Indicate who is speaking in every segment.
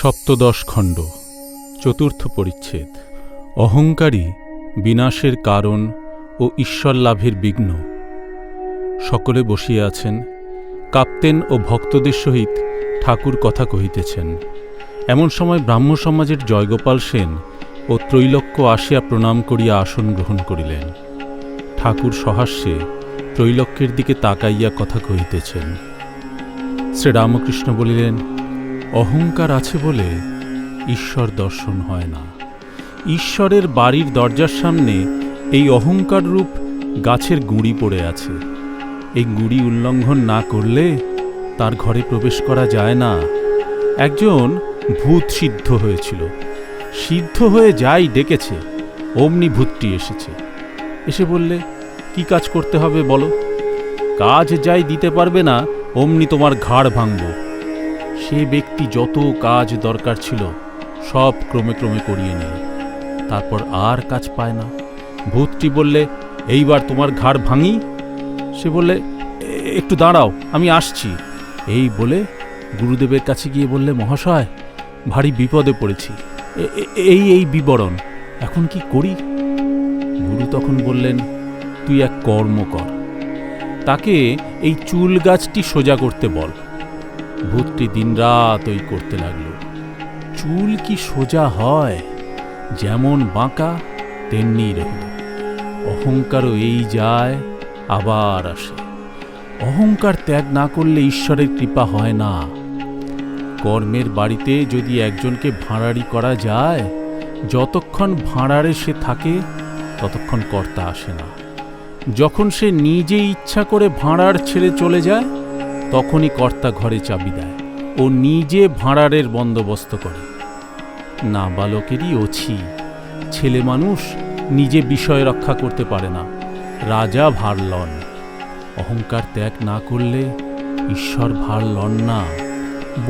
Speaker 1: সপ্তদশ খণ্ড, চতুর্থ পরিচ্ছেদ। অহংকারী বিনাশের কারণ ও ঈশ্বর লাভের বিঘ্ন। সকলে বসিয়া আছেন, কাপ্তেন ও ভক্তদের সহিত ঠাকুর কথা কহিতেছেন। এমন সময় ব্রাহ্ম সমাজের জয়গোপাল সেন ও ত্রৈলোক্য আসিয়া প্রণাম করিয়া আসন গ্রহণ করিলেন। ঠাকুর সহাস্যে ত্রৈলোক্যের দিকে তাকাইয়া কথা কহিতেছেন। শ্রীরামকৃষ্ণ বলিলেন অহংকার আছে বলে ঈশ্বর দর্শন হয় না। ঈশ্বরের বাড়ির দরজার সামনে এই অহংকার রূপ গাছের গুঁড়ি পড়ে আছে। এই গুঁড়ি উল্লঙ্ঘন না করলে তার ঘরে প্রবেশ করা যায় না। একজন ভূত সিদ্ধ হয়েছিল। সিদ্ধ হয়ে যাই ডেকেছে। অমনি ভূতটি এসেছে। এসে বললে, কি কাজ করতে হবে বলো? কাজ যাই দিতে পারবে না, অমনি তোমার ঘাড় ভাঙব। সে ব্যক্তি যত কাজ দরকার ছিল, সব ক্রমে ক্রমে করিয়ে নিল। তারপর আর কাজ পায় না। ভূতটি বললে, এইবার তোমার ঘাড় ভাঙি? সে বললে একটু দাঁড়াও, আমি আসছি। এই বলে গুরুদেবের কাছে গিয়ে বললে, মহাশয়, ভারী বিপদে পড়েছি। এই এই বিবরণ, এখন কি করি? গুরু তখন বললেন, তুই এক কর্ম কর। তাকে এই চুল গাছটি সোজা করতে বল। ভূতটি দিনরাত ওই করতে লাগল। চুল কি সোজা হয়? যেমন বাঁকা, তেমনি রইল অহংকারও এই যায়, আবার আসে। অহংকার ত্যাগ না করলে ঈশ্বরের কৃপা হয় না। কর্মের বাড়িতে যদি একজনকে ভাঁড়ারি করা যায়, যতক্ষণ ভাঁড়ারে সে থাকে, ততক্ষণ কর্তা আসে না। যখন সে নিজে ইচ্ছা করে ভাঁড়ার ছেড়ে চলে যায় তখনই কর্তা ঘরে চাবি দেয় ও নিজে ভাঁড়ারের বন্দোবস্ত করে। না বালকেরই অছি ছেলে মানুষ নিজে বিষয় রক্ষা করতে পারে না। রাজা ভার লন। অহংকার ত্যাগ না করলে ঈশ্বর ভার লন না।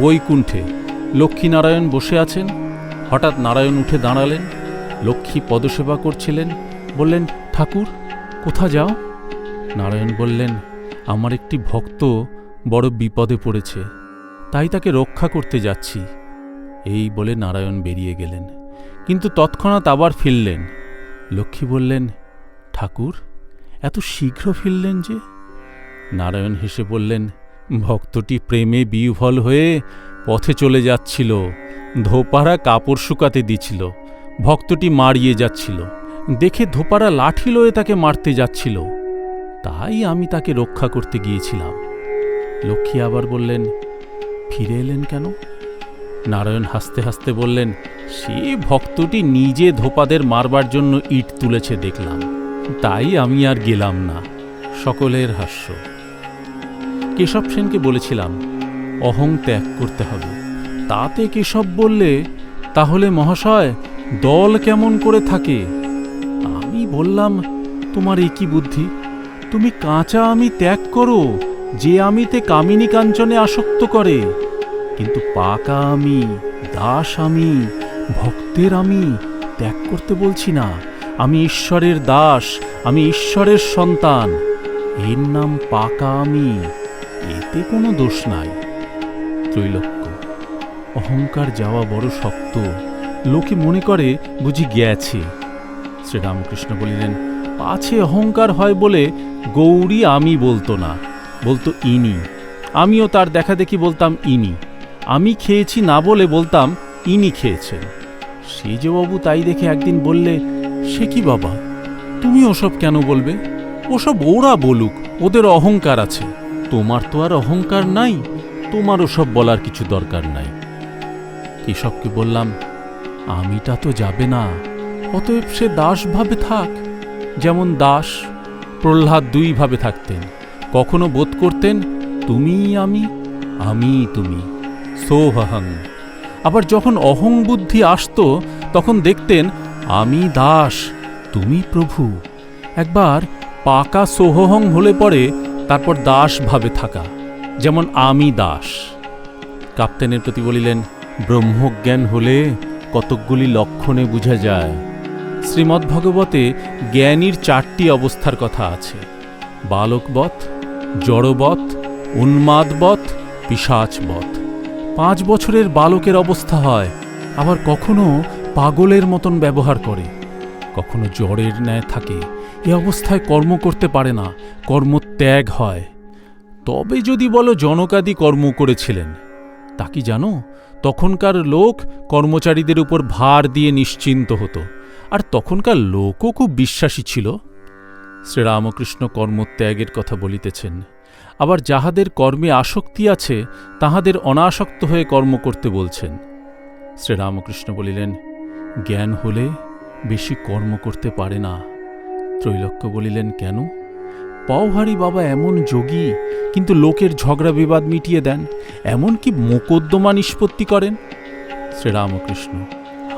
Speaker 1: বৈকুণ্ঠে লক্ষ্মীনারায়ণ বসে আছেন। হঠাৎ নারায়ণ উঠে দাঁড়ালেন। লক্ষ্মী পদসেবা করছিলেন। বললেন, ঠাকুর, কোথা যাও? নারায়ণ বললেন, আমার একটি ভক্ত বড় বিপদে পড়েছে, তাই তাকে রক্ষা করতে যাচ্ছি। এই বলে নারায়ণ বেরিয়ে গেলেন। কিন্তু তৎক্ষণাৎ আবার ফিরলেন। লক্ষ্মী বললেন, ঠাকুর, এত শীঘ্র ফিরলেন যে? নারায়ণ হেসে বললেন, ভক্তটি প্রেমে বিহ্বল হয়ে পথে চলে যাচ্ছিল, ধোপারা কাপড় শুকাতে দিছিল, ভক্তটি মারিয়ে যাচ্ছিল, দেখে ধোপারা লাঠি লয়ে তাকে মারতে যাচ্ছিল। তাই আমি তাকে রক্ষা করতে গিয়েছিলাম। লক্ষ্মী আবার বললেন, ফিরে এলেন কেন? নারায়ণ হাসতে হাসতে বললেন, সে ভক্তটি নিজে ধোপাদের মারবার জন্য ইট তুলেছে দেখলাম। তাই আমি আর গেলাম না। সকলের হাস্য। কেশব সেনকে বলেছিলাম, অহং ত্যাগ করতে হবে। তাতে কেশব বললে, তাহলে মহাশয়, দল কেমন করে থাকে? আমি বললাম, তোমার একই বুদ্ধি? তুমি কাঁচা আমি ত্যাগ করো। যে আমিতে কামিনী কাঞ্চনে আসক্ত করে, কিন্তু পাকা আমি, দাস আমি, ভক্তের আমি ত্যাগ করতে বলছি না। আমি ঈশ্বরের দাস, আমি ঈশ্বরের সন্তান। এর নাম পাকা আমি, এতে কোনো দোষ নাই। ত্রৈলোক্য, অহংকার যাওয়া বড় শক্ত। লোকে মনে করে, বুঝি গেছে। শ্রীরামকৃষ্ণ বলিলেন, পাছে অহংকার হয় বলে গৌরী আমি বলতো না। বলতো ইনি। আমিও তার দেখা দেখি বলতাম ইনি। আমি খেয়েছি না বলে বলতাম ইনি খেয়েছেন। সেজবাবু তাই দেখে একদিন বললে, সে কি বাবা? তুমি ওসব কেন বলবে? ওসব ওরা বলুক, ওদের অহংকার আছে। তোমার তো আর অহংকার নাই, তোমার ওসব বলার কিছু দরকার নাই। কেশবকে বললাম, আমিটা তো যাবে না, অতএব সে দাসভাবে থাক। যেমন দাস, প্রহ্লাদ দুইভাবে থাকতেন। কখনো বোধ করতেন তুমি আমি আমি তুমি। সোহং আবার যখন অহং বুদ্ধি আসতো, তখন দেখতেন, আমি দাস, তুমি প্রভু। একবার পাকা সোহং হলে পরে তারপর দাস ভাবে থাকা, যেমন, আমি দাস। কাপ্তেনের প্রতি বলিলেন, ব্রহ্মজ্ঞান হলে কতকগুলি লক্ষণে বোঝা যায়। শ্রীমদ্ভগবতে জ্ঞানীর চারটি অবস্থার কথা আছে। বালকবৎ জড়বৎ, উন্মাদবৎ পিসাচবৎ পাঁচ বছরের বালকের অবস্থা হয়, আবার কখনো পাগলের মতন ব্যবহার করে। কখনো জ্বরের ন্যায় থাকে, এ অবস্থায় কর্ম করতে পারে না, কর্মত্যাগ হয়। তবে যদি বলো জনকাদি কর্ম করেছিলেন, তা কি জানো? তখনকার লোক কর্মচারীদের উপর ভার দিয়ে নিশ্চিন্ত হতো, আর তখনকার লোকও খুব বিশ্বাসী ছিল। শ্রীরামকৃষ্ণ কর্মত্যাগের কথা বলিতেছেন। আবার যাহাদের কর্মে আসক্তি আছে, তাহাদের অনাসক্ত হয়ে কর্ম করতে বলছেন। শ্রীরামকৃষ্ণ বলিলেন, জ্ঞান হলে বেশি কর্ম করতে পারে না। ত্রৈলোক্য বলিলেন, কেন? পাওহারি বাবা এমন যোগী, কিন্তু লোকের ঝগড়া বিবাদ মিটিয়ে দেন। এমন কি মোকদ্দমা নিষ্পত্তি করেন? শ্রীরামকৃষ্ণ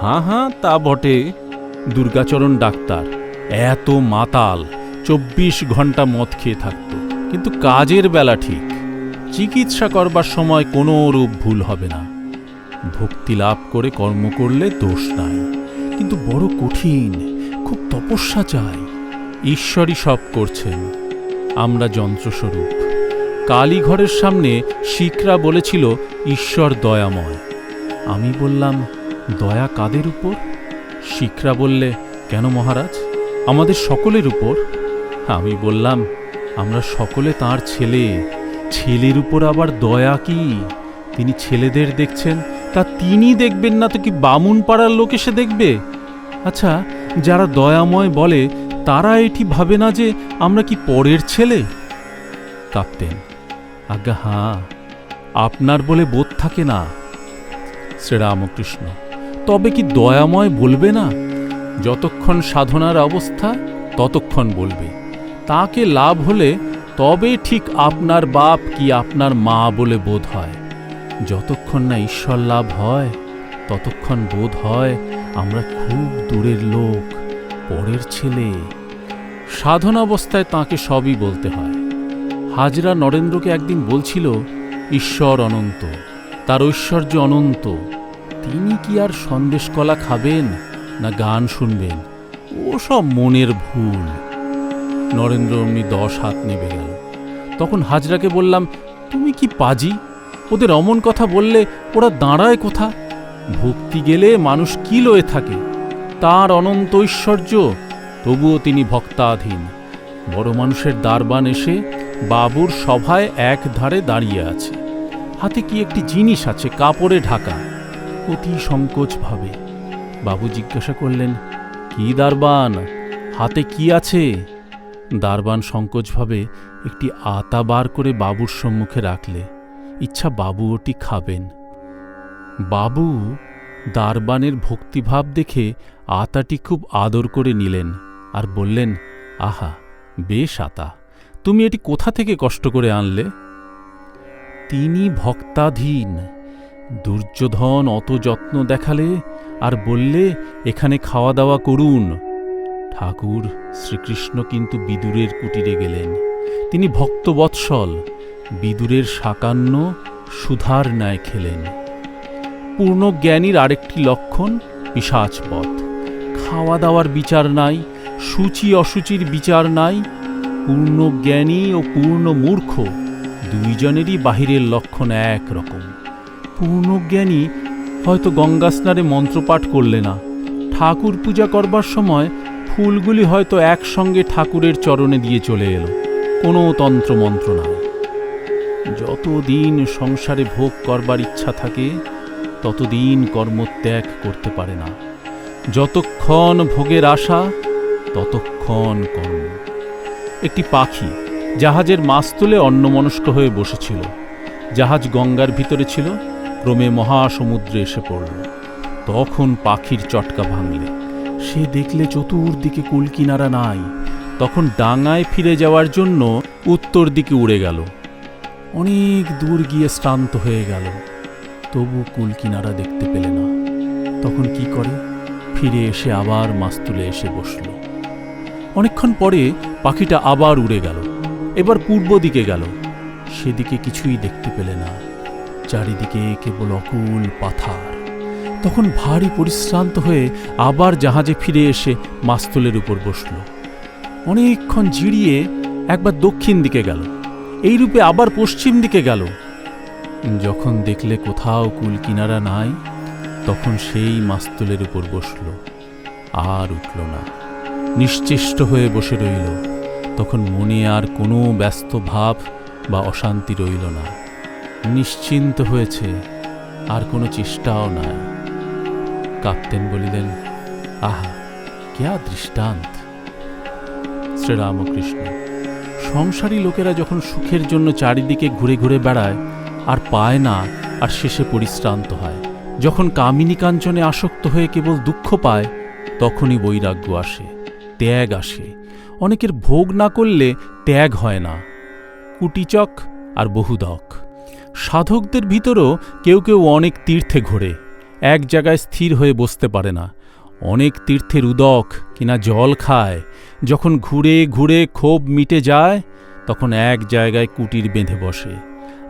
Speaker 1: হাঁ হাঁ তা বটে। দুর্গাচরণ ডাক্তার, এত মাতাল। চব্বিশ ঘণ্টা মদ খেয়ে থাকত। কিন্তু কাজের বেলা ঠিক। চিকিৎসা করবার সময় কোনো রূপ ভুল হবে না। ভক্তি লাভ করে কর্ম করলে দোষ নাই। কিন্তু বড় কঠিন, খুব তপস্যা চাই। ঈশ্বরই সব করছেন। আমরা যন্ত্রস্বরূপ। কালীঘরের সামনে শিখরা বলেছিল, ঈশ্বর দয়াময়। আমি বললাম, দয়া কাদের উপর? শিখরা বললে, কেন মহারাজ? আমাদের সকলের উপর। আমি বললাম, আমরা সকলে তার ছেলে। ছেলের উপর আবার দয়া কি? তিনি ছেলেদের দেখছেন, তা তিনি দেখবেন না তো কি বামুন পাড়ার লোক এসে দেখবে? আচ্ছা যারা দয়াময় বলে, তারা এটি ভাবে না যে আমরা কি পরের ছেলে? কাঁপতেন, আজ্ঞা, হাঁ, আপনার বলে বোধ থাকে না। শ্রীরামকৃষ্ণ, তবে কি দয়াময় বলবে না? যতক্ষণ সাধনার অবস্থা, ততক্ষণ বলবে। তাকে লাভ হলে তবে ঠিক আপনার বাপ কি আপনার মা বলে বোধ হয়। যতক্ষণ না ঈশ্বর লাভ হয়, ততক্ষণ বোধ হয় আমরা খুব দূরের লোক, পরের ছেলে। সাধন অবস্থায় তাকে সবই বলতে হয়। হাজরা নরেন্দ্রকে একদিন বলছিল, ঈশ্বর অনন্ত, তার ঐশ্বর্য অনন্ত। তিনি কি আর সন্দেশ কলা খাবেন না গান শুনবেন? ও সব মনের ভুল। নরেন্দ্র অমনি দশ হাত নেবে গেল। তখন হাজরাকে বললাম, তুমি কি পাজি? ওদের অমন কথা বললে ওরা দাঁড়ায় কোথা ভক্তি গেলে মানুষ কি লয়ে থাকে? তার অনন্ত ঐশ্বর্য, তবুও তিনি ভক্তাধীন। বড় মানুষের দারবান এসে বাবুর সভায় এক ধারে দাঁড়িয়ে আছে। হাতে কি একটি জিনিস আছে, কাপড়ে ঢাকা। অতি সংকোচ ভাবে। বাবু জিজ্ঞাসা করলেন, কি দারবান হাতে কি আছে? দারবান সংকোচভাবে একটি আতা বার করে বাবুর সম্মুখে রাখলে, ইচ্ছা বাবু ওটি খাবেন। বাবু দারবানের ভক্তিভাব দেখে আতাটি খুব আদর করে নিলেন আর বললেন, আহা, বেশ আতা, তুমি এটি কোথা থেকে কষ্ট করে আনলে? তিনি ভক্তাধীন, দুর্যোধন অত যত্ন দেখালে আর বললে, এখানে খাওয়া দাওয়া করুন ঠাকুর শ্রীকৃষ্ণ কিন্তু বিদুরের কুটিরে গেলেন। তিনি ভক্তবৎসল, বিদুরের সাকান্ন, সুধার ন্যায় খেলেন। পূর্ণ জ্ঞানীর আরেকটি লক্ষণ পিসাচপথ খাওয়া দাওয়ার বিচার নাই সূচি অসুচির বিচার নাই পূর্ণ জ্ঞানী ও পূর্ণ মূর্খ দুইজনেরই বাহিরের লক্ষণ এক রকম। পূর্ণজ্ঞানী হয়তো গঙ্গা স্নানে মন্ত্রপাঠ করলে না। ঠাকুর পূজা করবার সময় ফুলগুলি হয়তো একসঙ্গে ঠাকুরের চরণে দিয়ে চলে এলো। কোনো তন্ত্রমন্ত্র নাই। যতদিন সংসারে ভোগ করবার ইচ্ছা থাকে, ততদিন কর্মত্যাগ করতে পারে না। যতক্ষণ ভোগের আশা, ততক্ষণ কর্ম। একটি পাখি জাহাজের মাছ তুলে অন্যমনস্ক হয়ে বসেছিল। জাহাজ গঙ্গার ভিতরে ছিল, ক্রমে মহাসমুদ্রে এসে পড়ল। তখন পাখির চটকা ভাঙলে। সে দেখলে চতুর্দিকে কুলকিনারা নাই। তখন ডাঙায় ফিরে যাওয়ার জন্য উত্তর দিকে উড়ে গেল। অনেক দূর গিয়ে শ্রান্ত হয়ে গেল। তবু কুলকিনারা দেখতে পেলে না। তখন কি করে? ফিরে এসে আবার মাছ তুলে এসে বসল। অনেকক্ষণ পরে পাখিটা আবার উড়ে গেল। এবার পূর্ব দিকে গেল। সেদিকে কিছুই দেখতে পেলে না। চারিদিকে কেবল অকুল পাথার। তখন ভারী পরিশ্রান্ত হয়ে আবার জাহাজে ফিরে এসে মাস্তুলের উপর বসল। অনেকক্ষণ জিরিয়ে একবার দক্ষিণ দিকে গেল, এই রূপে আবার পশ্চিম দিকে গেল। যখন দেখলে কোথাও কুল কিনারা নাই, তখন সেই মাস্তুলের উপর বসল, আর উঠল না। নিশ্চেষ্ট হয়ে বসে রইল, তখন মনে আর কোনো ব্যস্ত ভাব বা অশান্তি রইল না। নিশ্চিন্ত হয়েছে, আর কোনো চেষ্টাও নাই। কাপ্তেন বলিলেন, আহা, কেয়া দৃষ্টান্ত। শ্রীরামকৃষ্ণ, সংসারী লোকেরা যখন সুখের জন্য চারিদিকে ঘুরে ঘুরে বেড়ায়, আর পায় না, আর শেষে পরিশ্রান্ত হয়। যখন কামিনী কাঞ্চনে আসক্ত হয়ে কেবল দুঃখ পায়, তখনই বৈরাগ্য আসে, ত্যাগ আসে। অনেকের ভোগ না করলে ত্যাগ হয় না। কুটিচক আর বহুদক। সাধকদের ভিতরও কেউ কেউ অনেক তীর্থে ঘোরে। এক জায়গায় স্থির হয়ে বসতে পারে না। অনেক তীর্থের উদক কিনা জল খায়। যখন ঘুরে ঘুরে ক্ষোভ মিটে যায়, তখন এক জায়গায় কুটির বেঁধে বসে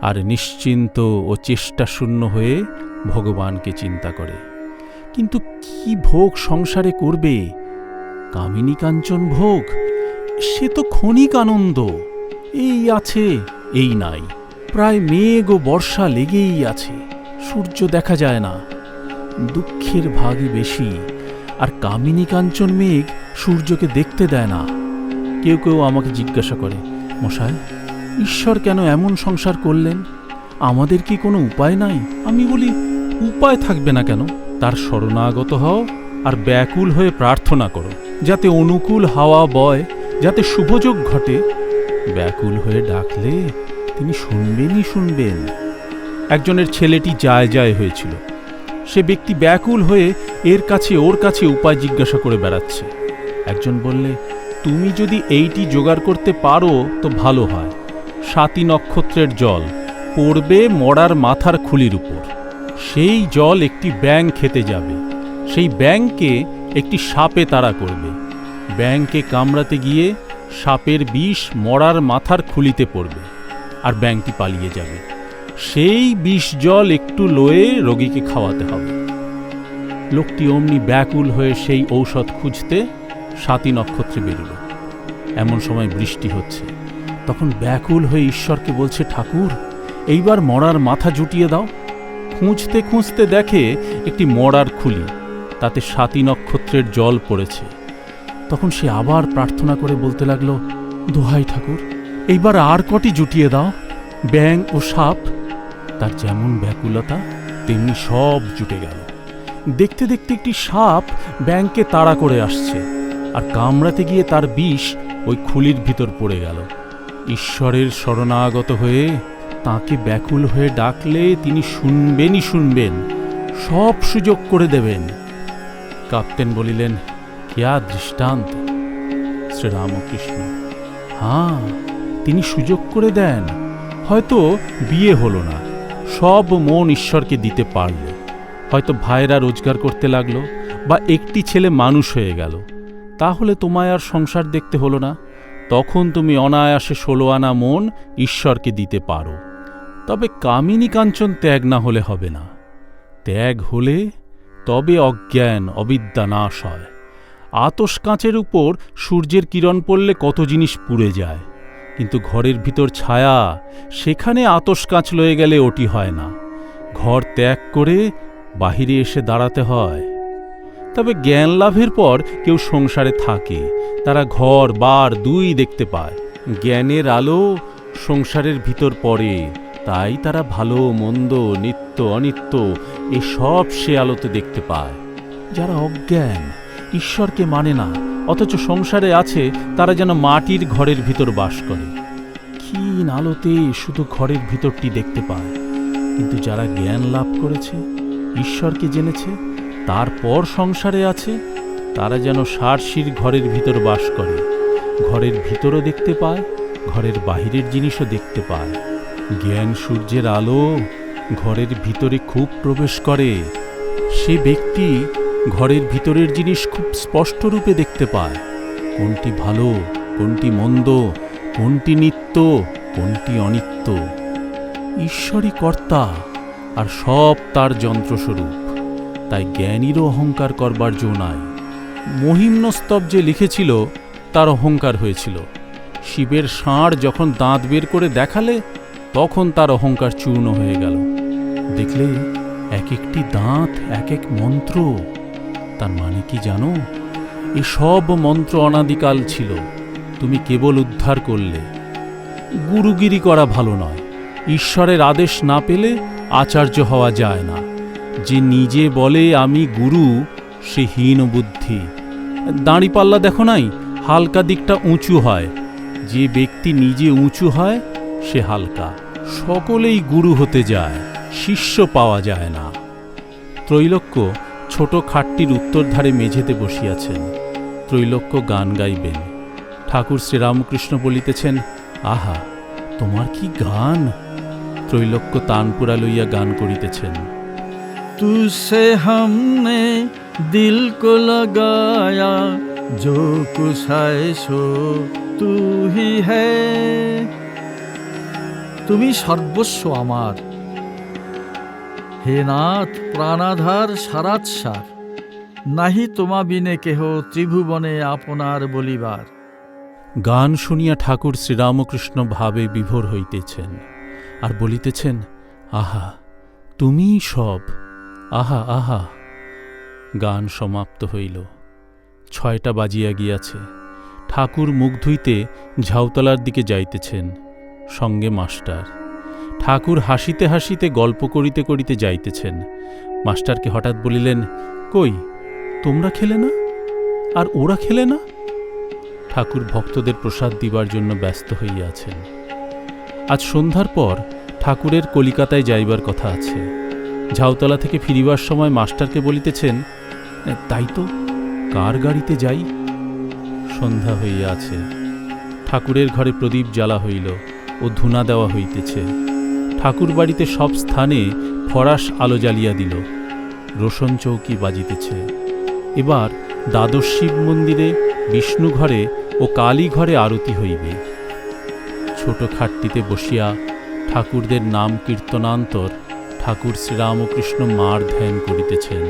Speaker 1: আর নিশ্চিন্ত ও চেষ্টা শূন্য হয়ে ভগবানকে চিন্তা করে। কিন্তু কি ভোগ সংসারে করবে? কামিনী কাঞ্চন ভোগ? সে তো ক্ষণিক আনন্দ। এই আছে, এই নাই। প্রায় মেঘ ও বর্ষা লেগেই আছে। সূর্য দেখা যায় না। দুঃখের ভাগে বেশি। আর কামিনী কাঞ্চন মেঘ সূর্যকে দেখতে দেয় না। কেউ কেউ আমাকে জিজ্ঞাসা করে, মশাই, ঈশ্বর কেন এমন সংসার করলেন? আমাদের কি কোনো উপায় নাই? আমি বলি, উপায় থাকবে না কেন? তার শরণাগত হও আর ব্যাকুল হয়ে প্রার্থনা করো। যাতে অনুকূল হাওয়া বয়, যাতে শুভযোগ ঘটে। ব্যাকুল হয়ে ডাকলে তিনি শুনবেনই শুনবেন। একজনের ছেলেটি যায় যায় হয়েছিল। সে ব্যক্তি ব্যাকুল হয়ে এর কাছে ওর কাছে উপায় জিজ্ঞাসা করে বেড়াচ্ছে। একজন বললে, তুমি যদি এইটি জোগাড় করতে পারো তো ভালো হয়। সাতী নক্ষত্রের জল পড়বে মরার মাথার খুলির উপর। সেই জল একটি ব্যাং খেতে যাবে। সেই ব্যাংকে একটি সাপে তাড়া করবে। ব্যাংকে কামড়াতে গিয়ে সাপের বিষ মরার মাথার খুলিতে পড়বে। আর ব্যাংকটি পালিয়ে যাবে। সেই বিষ জল একটু লয়ে রোগীকে খাওয়াতে হবে। লোকটি অমনি ব্যাকুল হয়ে সেই ঔষধ খুঁজতে সাতী নক্ষত্রে বেরোল। এমন সময় বৃষ্টি হচ্ছে। তখন ব্যাকুল হয়ে ঈশ্বরকে বলছে, ঠাকুর, এইবার মরার মাথা জুটিয়ে দাও। খুঁজতে খুঁজতে দেখে একটি মরার খুলি, তাতে সাতী নক্ষত্রের জল পড়েছে। তখন সে আবার প্রার্থনা করে বলতে লাগল, দোহাই ঠাকুর, এইবার আর কটি জুটিয়ে দাও। ব্যাং ও সাপ তার যেমন ব্যাকুলতা, তেমনি সব জুটে গেল। দেখতে দেখতে একটি সাপ ব্যাংকে তাড়া করে আসছে আর কামড়াতে গিয়ে তার বিষ ওই খুলির ভিতর পড়ে গেল। ঈশ্বরের শরণাগত হয়ে তাকে ব্যাকুল হয়ে ডাকলে তিনি শুনবেনই শুনবেন, সব সুযোগ করে দেবেন। কাপ্তেন বলিলেন, কেয়া দৃষ্টান্ত, শ্রীরামকৃষ্ণ। হ্যাঁ তিনি সুযোগ করে দেন, হয়তো বিয়ে হলো না। সব মন ঈশ্বরকে দিতে পারল। হয়তো ভাইরা রোজগার করতে লাগল বা একটি ছেলে মানুষ হয়ে গেল। তাহলে তোমায় আর সংসার দেখতে হলো না। তখন তুমি অনায়াসে ষোলো আনা মন ঈশ্বরকে দিতে পারো। তবে কামিনী কাঞ্চন ত্যাগ না হলে হবে না। ত্যাগ হলে তবে অজ্ঞান, অবিদ্যা নাশ হয়। আতস কাঁচের উপর সূর্যের কিরণ পড়লে কত জিনিস পুড়ে যায়। কিন্তু ঘরের ভিতর ছায়া, সেখানে আতস কাঁচ লয়ে গেলে ওটি হয় না। ঘর ত্যাগ করে বাহিরে এসে দাঁড়াতে হয়। তবে জ্ঞান লাভের পর কেউ সংসারে থাকে, তারা ঘর, বার, দুই দেখতে পায়। জ্ঞানের আলো সংসারের ভিতর পড়ে, তাই তারা ভালো, মন্দ, নিত্য, অনিত্য, এসব সে আলোতে দেখতে পায়। যারা অজ্ঞান ঈশ্বরকে মানে না, অথচ সংসারে আছে তারা যেন মাটির ঘরের ভিতর বাস করে। ক্ষীণ আলোতে শুধু ঘরের ভিতরটি দেখতে পায়। কিন্তু যারা জ্ঞান লাভ করেছে, ঈশ্বরকে জেনেছে, তারপর সংসারে আছে, তারা যেন সারশির ঘরের ভিতর বাস করে। ঘরের ভিতরও দেখতে পায়, ঘরের বাহিরের জিনিসও দেখতে পায়। জ্ঞান সূর্যের আলো ঘরের ভিতরে খুব প্রবেশ করে। সে ব্যক্তি ঘরের ভিতরের জিনিস খুব স্পষ্ট রূপে দেখতে পায়। কোনটি ভালো, কোনটি মন্দ, কোনটি নিত্য, কোনটি অনিত্য। ঈশ্বরই কর্তা আর সব তার যন্ত্রস্বরূপ। তাই জ্ঞানীরও অহংকার করবার জো নাই। মহিম্নস্তব যে লিখেছিল, তার অহংকার হয়েছিল। শিবের ষাঁড় যখন দাঁত বের করে দেখালে, তখন তার অহংকার চূর্ণ হয়ে গেল। দেখলে এক একটি দাঁত, এক এক মন্ত্র। তার মানে কি জানো? এ সব মন্ত্র অনাদিকাল ছিল, তুমি কেবল উদ্ধার করলে। গুরুগিরি করা ভালো নয়, ঈশ্বরের আদেশ না পেলে আচার্য হওয়া যায় না। যে নিজে বলে আমি গুরু, সে হীন বুদ্ধি। দাঁড়িপাল্লা দেখো নাই, হালকা দিকটা উঁচু হয়। যে ব্যক্তি নিজে উঁচু হয়, সে হালকা। সকলেই গুরু হতে যায়, শিষ্য পাওয়া যায় না। ত্রৈলোক্য ছোট খাটটির উত্তর ধারে মেঝেতে বসিয়াছেন। ত্রৈলোক্য গান গাইবেন। ঠাকুর শ্রীরামকৃষ্ণ বলিতেছেন, আহা, তোমার কি গান? ত্রৈলোক্য তানপুরা লইয়া গান করিতেছেন।
Speaker 2: তুসে হামনে দিল কো লগায়া জো কুছ তুহি হে। তুমি সর্বস্ব আমার হে নাথ প্রাণাধার সারাৎসার, নাহি তোমা বিনে কেহ ত্রিভুবনে আপনার বলিবার।
Speaker 1: গান শুনিয়া ঠাকুর শ্রীরামকৃষ্ণ ভাবে বিভোর হইতেছেন আর বলিতেছেন, আহা তুমি সব। আহা আহা। গান সমাপ্ত হইল। ছয়টা বাজিয়া গিয়াছে। ঠাকুর মুখ ধুইতে ঝাউতলার দিকে যাইতেছেন, সঙ্গে মাস্টার। ঠাকুর হাসিতে হাসিতে গল্প করিতে করিতে যাইতেছেন। মাস্টারকে হঠাৎ বলিলেন, কই, তোমরা খেলে না? আর ওরা খেলে না? ঠাকুর ভক্তদের প্রসাদ দিবার জন্য ব্যস্ত হইয়াছেন। আজ সন্ধ্যার পর ঠাকুরের কলিকাতায় যাইবার কথা আছে। ঝাউতলা থেকে ফিরিবার সময় মাস্টারকে বলিতেছেন, তাই তো, কার গাড়িতে যাই? সন্ধ্যা হইয়া আছে ঠাকুরের ঘরে প্রদীপ জ্বালা হইল ও ধুনা দেওয়া হইতেছে। ঠাকুর বাড়িতে সব স্থানে ফরাস আলো জ্বালিয়া দিল। রোশন চৌকি বাজিতেছে। এবার দ্বাদশ শিব মন্দিরে বিষ্ণুঘরে ও কালীঘরে আরতি হইবে। ছোট খাটটিতে বসিয়া ঠাকুরদের নাম কীর্তনান্তর ঠাকুর শ্রীরামকৃষ্ণ মার ধ্যান করিতেছেন।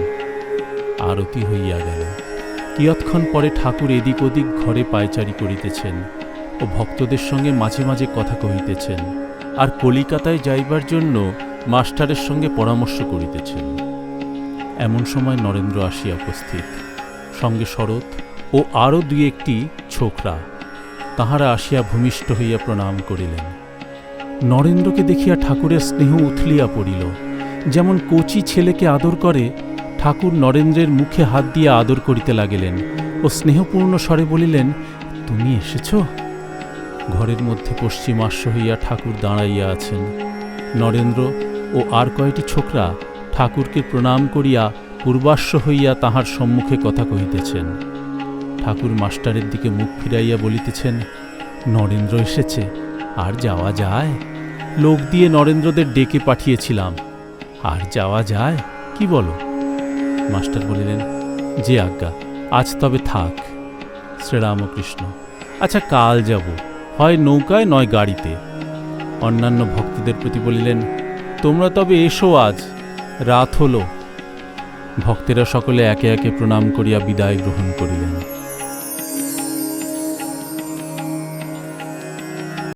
Speaker 1: আরতি হইয়া গেল। কিয়ৎক্ষণ পরে ঠাকুর এদিক ওদিক ঘরে পায়চারি করিতেছেন ও ভক্তদের সঙ্গে মাঝে মাঝে কথা কহিতেছেন। আর কলিকাতায় যাইবার জন্য মাস্টারের সঙ্গে পরামর্শ করিতেছেন। এমন সময় নরেন্দ্র আসিয়া উপস্থিত। সঙ্গে শরৎ ও আরও দুই একটি ছোকরা তাহারা আসিয়া ভূমিষ্ঠ হইয়া প্রণাম করিলেন। নরেন্দ্রকে দেখিয়া ঠাকুরের স্নেহ উথলিয়া পড়িল। যেমন কচি ছেলেকে আদর করে, ঠাকুর নরেন্দ্রের মুখে হাত দিয়ে আদর করিতে লাগিলেন ও স্নেহপূর্ণ স্বরে বলিলেন, তুমি এসেছ? ঘরের মধ্যে পশ্চিমাশ্য হইয়া ঠাকুর দাঁড়াইয়া আছেন। নরেন্দ্র ও আর কয়টি ছোকরা ঠাকুরকে প্রণাম করিয়া পূর্বাশ্ব হইয়া তাহার সম্মুখে কথা কহিতেছেন। ঠাকুর মাস্টারের দিকে মুখ ফিরাইয়া বলিতেছেন, নরেন্দ্র এসেছে, আর যাওয়া যায়? লোক দিয়ে নরেন্দ্রদের ডেকে পাঠিয়েছিলাম, আর যাওয়া যায়? কি বলো? মাস্টার বলিলেন, যে আজ্ঞা, আজ তবে থাক, শ্রীরামকৃষ্ণ। আচ্ছা কাল যাব। হয় নৌকায়, নয় গাড়িতে। অন্যান্য ভক্তদের প্রতি বলিলেন, তোমরা তবে এসো আজ, রাত হলো। ভক্তেরা সকলে একে একে প্রণাম করিয়া বিদায় গ্রহণ করিলেন।